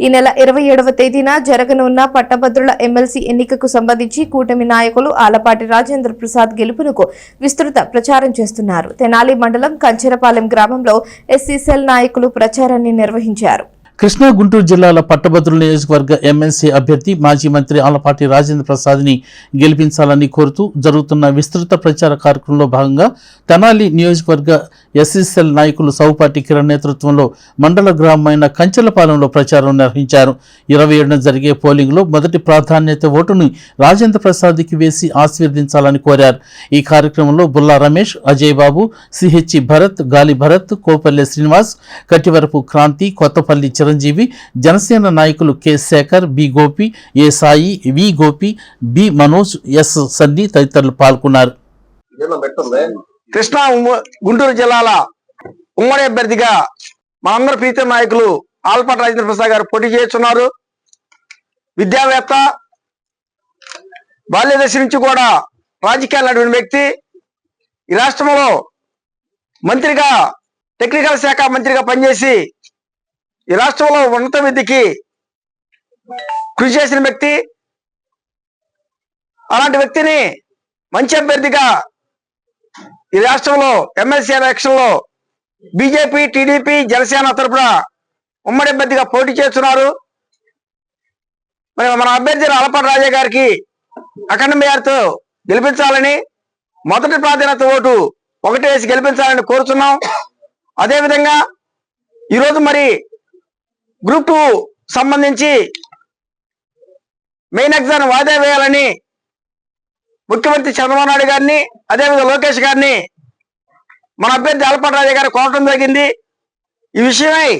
ఈ నెల ఇరవై ఏడవ తేదీన జరగనున్న పట్టభద్రుల ఎమ్మెల్సీ ఎన్నికకు సంబంధించి కూటమి నాయకులు ఆలపాటి రాజేంద్ర ప్రసాద్ గెలుపునకు విస్తృత ప్రచారం చేస్తున్నారు. తెనాలి మండలం కంచెరపాలెం గ్రామంలో ఎస్సీ సెల్ నాయకులు ప్రచారాన్ని నిర్వహించారు. కృష్ణా గుంటూరు జిల్లాల పట్టభద్రుల నియోజకవర్గ ఎమ్మెల్సీ అభ్యర్థి మాజీ మంత్రి ఆలపాటి రాజేంద్ర ప్రసాద్ని గెలిపించాలని కోరుతూ జరుగుతున్న విస్తృత ప్రచార కార్యక్రమంలో భాగంగా తెనాలి నియోజకవర్గ ఎస్ఎస్ఎల్ నాయకులు సౌపాటి కిరణ్ నేతృత్వంలో మండల గ్రామమైన కంచెలపాలెంలో ప్రచారం నిర్వహించారు. ఇరవై ఏడున జరిగే పోలింగ్లో మొదటి ప్రాధాన్యత ఓటుని రాజేంద్ర ప్రసాద్కి వేసి ఆశీర్వదించాలని కోరారు. ఈ కార్యక్రమంలో బుల్లా రమేష్ అజయ్ బాబు సిహెచ్ భరత్ గాలి భరత్ కోపల్లె శ్రీనివాస్ కట్టివరపు క్రాంతి కొత్తపల్లి చిరంజీవి జనసేన నాయకులు K. Shekhar B. Gopi A. Sai V. Gopi B. Manoj S. Sunny తదితరులు పాల్గొన్నారు. కృష్ణా గుంటూరు జిల్లాల ఉమ్మడి అభ్యర్థిగా మనందరి ప్రీతి నాయకులు ఆల్పాటి రాజేంద్ర ప్రసాద్ గారు పోటీ చేస్తున్నారు. విద్యావేత్త బాల్యదశ నుంచి కూడా రాజకీయాలు నడిపిన వ్యక్తి. ఈ రాష్ట్రంలో మంత్రిగా టెక్నికల్ శాఖ మంత్రిగా పనిచేసి ఈ రాష్ట్రంలో ఉన్నత విద్యకి కృషి చేసిన వ్యక్తి అలాంటి వ్యక్తిని మంచి అభ్యర్థిగా ఈ రాష్ట్రంలో ఎమ్మెల్సీ ఎలక్షన్లో బీజేపీ టీడీపీ జనసేన తరపున ఉమ్మడి అభ్యర్థిగా పోటీ చేస్తున్నారు. మరి మన అభ్యర్థి అలపాటి రాజా గారికి అఖండ మేయర్తో గెలిపించాలని మొదటి ప్రాధాన్యత ఓటు ఒకటేసి వేసి గెలిపించాలని కోరుతున్నాం. అదేవిధంగా ఈరోజు మరి గ్రూప్ టూ సంబంధించి మెయిన్ ఎగ్జామ్ వాయిదా వేయాలని ముఖ్యమంత్రి చంద్రబాబు నాయుడు గారిని అదేవిధంగా లోకేష్ గారిని మన అభ్యర్థి ఆలపాటి రాజా గారు కోరటం జరిగింది. ఈ విషయమై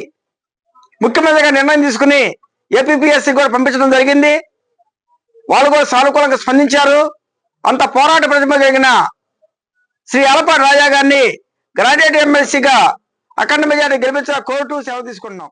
ముఖ్యమంత్రి గారు నిర్ణయం తీసుకుని ఏపీఎస్సి కూడా పంపించడం జరిగింది. వాళ్ళు కూడా సానుకూలంగా స్పందించారు. అంత పోరాట ప్రతిభ కలిగిన శ్రీ ఆలపాటి రాజా గారిని గ్రాడ్యుయేట్ ఎమ్మెల్సీగా అఖండ మెజార్టీ గెలిపించిన కోర్టు సేవ తీసుకుంటున్నాం.